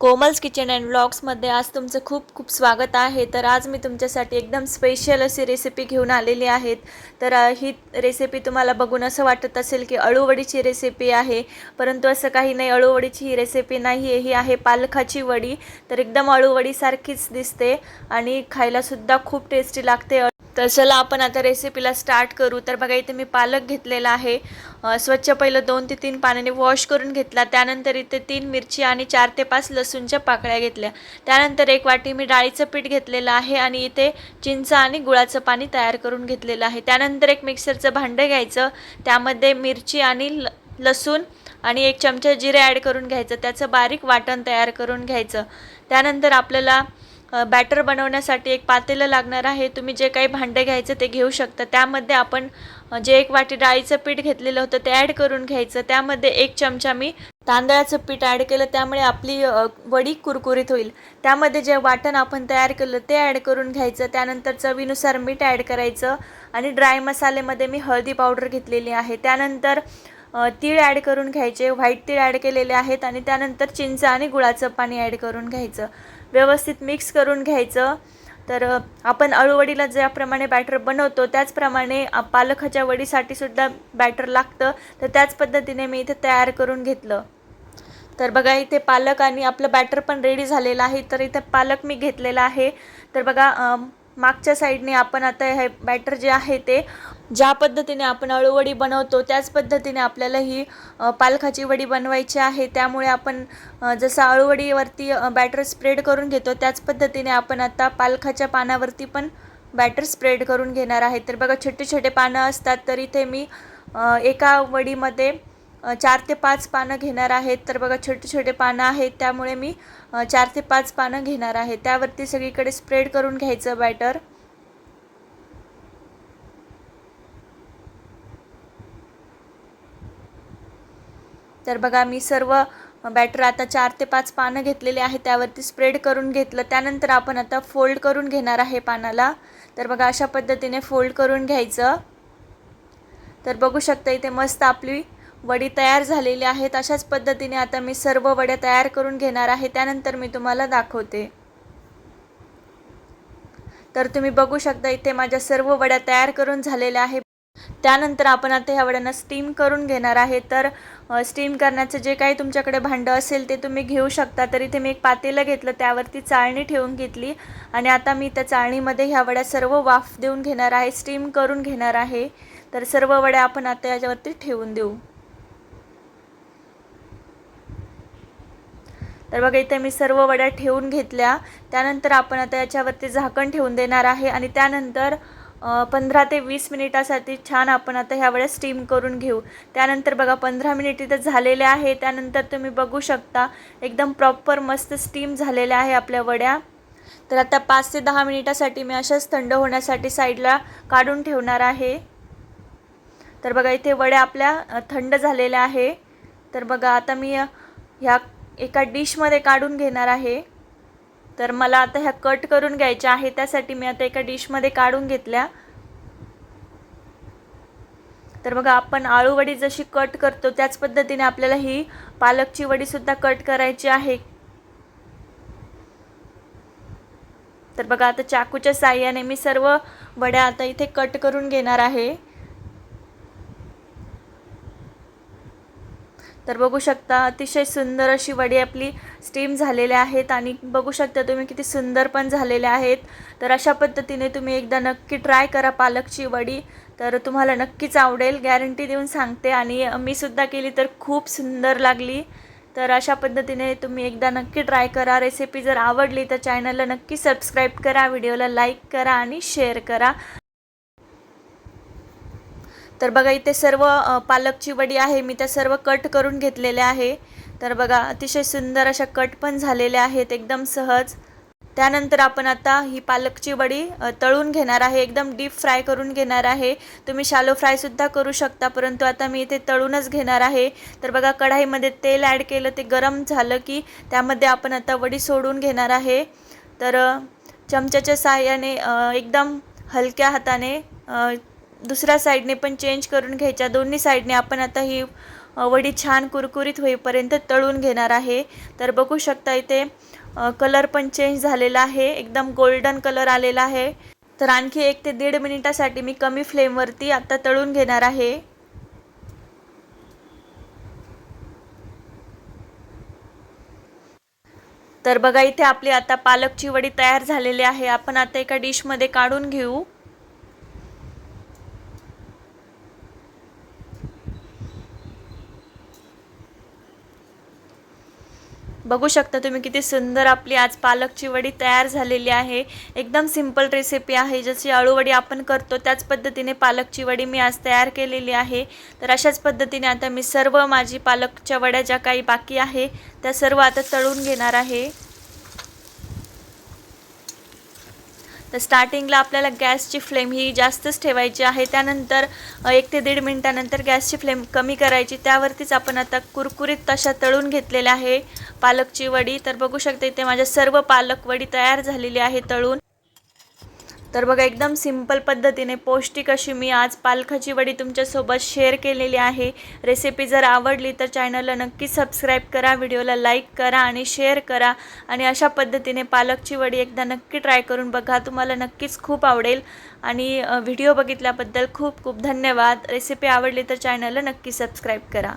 Komal's kitchen and व्लॉग्समध्ये आज तुमचं खूप खूप स्वागत आहे. तर आज मी तुमच्यासाठी एकदम स्पेशल अशी रेसिपी घेऊन आलेली आहेत. तर ही रेसिपी तुम्हाला बघून असं वाटत असेल की अळूवडीची रेसिपी आहे. परंतु असं काही नाही अळूवडीची ही रेसिपी नाही आहे ही आहे पालखाची वडी. तर एकदम अळूवडीसारखीच दिसते आणि खायलासुद्धा खूप टेस्टी लागते. तर चला आपण आता रेसिपीला स्टार्ट करू. तर बघा इथे मी पालक घेतलेला आहे. स्वच्छ पहिलं दोन ते तीन पाण्याने वॉश करून घेतला. त्यानंतर इथे तीन मिरची आणि चार ते पाच लसूणच्या पाकळ्या घेतल्या. त्यानंतर एक वाटी मी डाळीचं पीठ घेतलेलं आहे आणि इथे चिंच आणि गुळाचं पाणी तयार करून घेतलेलं आहे. त्यानंतर एक मिक्सरचं भांडं घ्यायचं. त्यामध्ये मिरची आणि ल लसूण आणि एक चमचा जिरे ॲड करून घ्यायचं. त्याचं बारीक वाटण तयार करून घ्यायचं. त्यानंतर आपल्याला बॅटर बनवण्यासाठी एक पातेलं लागणार आहे. तुम्ही जे काही भांडे घ्यायचं ते घेऊ शकता. त्यामध्ये आपण जे एक वाटी डाळीचं पीठ घेतलेलं होतं ते ॲड करून घ्यायचं. त्यामध्ये एक चमचा मी तांदळाचं पीठ ॲड केलं. त्यामुळे आपली वडी कुरकुरीत होईल. त्यामध्ये जे वाटण आपण तयार केलं ते ॲड करून घ्यायचं. त्यानंतर चवीनुसार मीठ ॲड करायचं. आणि ड्राय मसालेमध्ये मी हळदी पावडर घेतलेली आहे. त्यानंतर तीळ ॲड करून घ्यायचे व्हाईट तीळ ॲड केलेले आहेत आणि त्यानंतर चिंच आणि गुळाचं पाणी ॲड करून घ्यायचं. व्यवस्थित मिक्स करून घ्यायचं. तर आपण अळूवडीला ज्याप्रमाणे बॅटर बनवतो त्याचप्रमाणे अ, पालकाच्या वडीसाठी सुद्धा बॅटर लागतं. तर त्याच पद्धतीने मी इथे तयार करून घेतलं. तर बघा इथे पालक आणि आपलं बॅटर पण रेडी झालेलं आहे. तर इथे पालक मी घेतलेला आहे. तर बघा मागच्या साईडने आपण आता हे बॅटर जे आहे ते ज्या पद्धतीने आपण अळूवडी बनवतो त्याच पद्धतीने आपल्याला ही पालखाची वडी बनवायची आहे. त्यामुळे आपण जसं अळूवडीवरती बॅटर स्प्रेड करून घेतो त्याच पद्धतीने आपण आता पालखाच्या पानावरती पण बॅटर स्प्रेड करून घेणार आहे. तर बघा छोटे छोटे पानं असतात तर इथे मी एका वडीमध्ये चार ते पाच पानं घेणार आहेत. तर बघा छोटे छोटे पानं आहेत. त्यामुळे मी चार ते पाच पानं घेणार आहे. त्यावरती सगळीकडे स्प्रेड करून घ्यायचं बॅटर तर बघा मी सर्व बॅटर आता चार ते पाच पानं घेतलेले आहे त्यावरती स्प्रेड करून घेतलं. त्यानंतर आपण आता फोल्ड करून घेणार आहे पानाला. तर बघा अशा पद्धतीने फोल्ड करून घ्यायचं. तर बघू शकता इथे मस्त आपली वडी तयार झालेली आहेत अशाच पद्धतीने आता मी सर्व वड्या तयार करून घेणार आहे त्यानंतर मी तुम्हाला दाखवते. तर तुम्ही बघू शकता इथे माझ्या सर्व वड्या तयार करून झालेल्या आहे त्यानंतर आपण आता ह्या वड्यांना स्टीम करून घेणार आहे. तर स्टीम करण्याचं जे काही तुमच्याकडे भांडं असेल ते तुम्ही घेऊ शकता. तर इथे मी एक पातेलं घेतलं त्यावरती चाळणी ठेवून घेतली. आणि आता मी त्या चाळणीमध्ये ह्या वड्या सर्व वाफ देऊन घेणार आहे स्टीम करून घेणार आहे. तर सर्व वड्या आपण आता याच्यावरती ठेवून देऊ. तर बघा इथे मी सर्व वड्या ठेवून घेतल्या. त्यानंतर आपण आता याच्यावरती झाकण ठेवून देणार आहे आणि त्यानंतर पंधरा ते वीस मिनिटासाठी छान आपण आता ह्या वड्या स्टीम करून घेऊ. त्यानंतर बघा पंधरा मिनिट इथं झालेले आहे. त्यानंतर तुम्ही बघू शकता एकदम प्रॉपर मस्त स्टीम झालेल्या आहे आपल्या वड्या. तर आता पाच ते दहा मिनिटासाठी मी अशाच थंड होण्यासाठी साईडला काढून ठेवणार आहे. तर बघा इथे वड्या आपल्या थंड झालेल्या आहे. तर बघा आता मी ह्या एका डिशमध्ये काढून घेणार आहे. तर मला आता ह्या कट करून घ्यायच्या आहे त्यासाठी मी आता एका डिशमध्ये काढून घेतल्या. तर बघा आपण आळूवडी जशी कट करतो त्याच पद्धतीने आपल्याला ही पालकची वडीसुद्धा कट करायची आहे. तर बघा आता चाकूच्या साह्याने मी सर्व वड्या आता इथे कट करून घेणार आहे. तर बघू शकता अतिशय सुंदर अशी वडी आपली स्टीम झालेल्या आहेत आणि बघू शकता तुम्ही किती सुंदर पण झालेल्या आहेत. तर अशा पद्धतीने तुम्ही एकदा नक्की ट्राय करा पालकची वडी. तर तुम्हाला नक्कीच आवडेल गॅरंटी देऊन सांगते आणि मी सुद्धा केली तर खूप सुंदर लागली. तर अशा पद्धतीने तुम्ही एकदा नक्की ट्राय करा. रेसिपी जर आवडली तर चॅनलला नक्की सबस्क्राईब करा व्हिडिओला लाईक करा आणि शेअर करा. तर बघा इथे सर्व पालकची वडी आहे. मी त्या सर्व कट करून घेतलेल्या आहे. तर बघा अतिशय सुंदर अशा कट पण झालेल्या आहेत. एकदम सहज. त्यानंतर आपण आता ही पालकची वडी तळून घेणार आहे. एकदम डीप फ्राय करून घेणार आहे. तुम्ही शालो फ्रायसुद्धा करू शकता परंतु आता मी इथे तळूनच घेणार आहे. तर बघा कढाईमध्ये तेल ॲड केलं ते गरम झालं की त्यामध्ये आपण आता वडी सोडून घेणार आहे. तर चमच्याच्या सहाय्याने एकदम हलक्या हाताने दुसऱ्या साईडने पण चेंज करून घ्यायच्या. दोन्ही साईडने आपण आता ही वडी छान कुरकुरीत होईपर्यंत तळून घेणार आहे. तर बघू शकता इथे कलर पण चेंज झालेला आहे. एकदम गोल्डन कलर आलेला आहे. तर आणखी एक ते दीड मिनिटासाठी मी कमी फ्लेमवरती आता तळून घेणार आहे. तर बघा इथे आपली आता पालकची वडी तयार झालेली आहे. आपण आता एका डिशमध्ये काढून घेऊ. बघू शकता तुम्ही किती सुंदर आपली आज पालकची वडी तयार झालेली आहे. एकदम सिंपल रेसिपी आहे. जशी अळूवडी आपण करतो त्याच पद्धतीने पालकची वडी मी आज तयार केलेली आहे. तर अशाच पद्धतीने आता मी सर्व माझी पालकच्या वड्या ज्या काही बाकी आहे त्या सर्व आता तळून घेणार आहे. तर स्टार्टिंगला आपल्याला गॅसची फ्लेम ही जास्तच ठेवायची आहे. त्यानंतर एक ते दीड मिनटानंतर गॅसची फ्लेम कमी करायची. त्यावरतीच आपण आता कुरकुरीत तशा तळून घेतलेल्या आहे पालकची वडी. तर बघू शकता इथे माझ्या सर्व पालक वडी तयार झालेली आहे तळून. तर बघा एकदम सिंपल पद्धतीने पौष्टिक अशी मी आज पालखाची वडी तुमच्यासोबत शेअर केलेली आहे. रेसिपी जर आवडली तर चॅनलला नक्की सबस्क्राईब करा व्हिडिओला लाईक करा आणि शेअर करा. आणि अशा पद्धतीने पालकची वडी एकदा नक्की ट्राय करून बघा तुम्हाला नक्कीच खूप आवडेल. आणि व्हिडिओ बघितल्याबद्दल खूप खूप धन्यवाद. रेसिपी आवडली तर चॅनलला नक्की सबस्क्राईब करा.